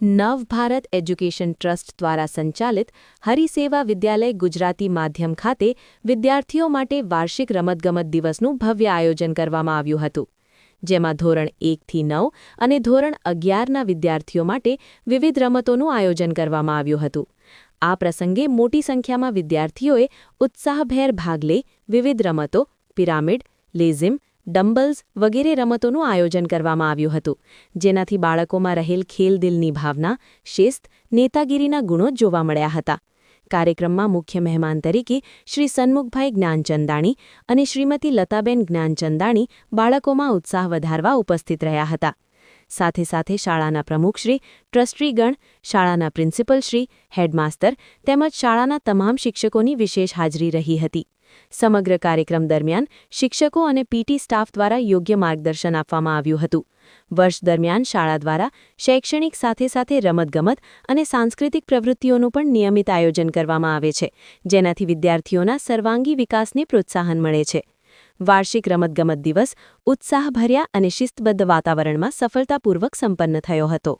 નવ Bharat education trust દ્વારા સંચાલિત હરિસેવા વિદ્યાલય ગુજરાતી માધ્યમ ખાતે વિદ્યાર્થીઓ માટે વાર્ષિક રમતગમત દિવસનું ભવ્ય આયોજન કરવામાં આવ્યું હતું. જેમાં ધોરણ એકથી નવ અને ધોરણ અગિયારના વિદ્યાર્થીઓ માટે વિવિધ રમતોનું આયોજન કરવામાં આવ્યું હતું. આ પ્રસંગે મોટી સંખ્યામાં વિદ્યાર્થીઓએ ઉત્સાહભેર ભાગ લઈ વિવિધ રમતો, પિરામિડ, લેઝિમ ડમ્બલ્સ વગેરે રમતોનું આયોજન કરવામાં આવ્યું હતું. જેનાથી બાળકોમાં રહેલ ખેલદિલની ભાવના, શિસ્ત, નેતાગીરીના ગુણો જોવા મળ્યા હતા. કાર્યક્રમમાં મુખ્ય મહેમાન તરીકે શ્રી સન્મુખભાઈ જ્ઞાનચંદાણી અને શ્રીમતી લતાબેન જ્ઞાનચંદાણી બાળકોમાં ઉત્સાહ વધારવા ઉપસ્થિત રહ્યા હતા. સાથે સાથે શાળાના પ્રમુખશ્રી ટ્રસ્ટીગણ શાળાના પ્રિન્સિપલશ્રી હેડમાસ્તર તેમજ શાળાના તમામ શિક્ષકોની વિશેષ હાજરી રહી હતી. સમગ્ર કાર્યક્રમ દરમિયાન શિક્ષકો અને પીટી સ્ટાફ દ્વારા યોગ્ય માર્ગદર્શન આપવામાં આવ્યું હતું. વર્ષ દરમિયાન શાળા દ્વારા શૈક્ષણિક સાથે સાથે રમતગમત અને સાંસ્કૃતિક પ્રવૃત્તિઓનું પણ નિયમિત આયોજન કરવામાં આવે છે, જેનાથી વિદ્યાર્થીઓના સર્વાંગી વિકાસને પ્રોત્સાહન મળે છે. વાર્ષિક રમતગમત દિવસ ઉત્સાહભર્યા અને શિસ્તબદ્ધ વાતાવરણમાં સફળતાપૂર્વક સંપન્ન થયો હતો.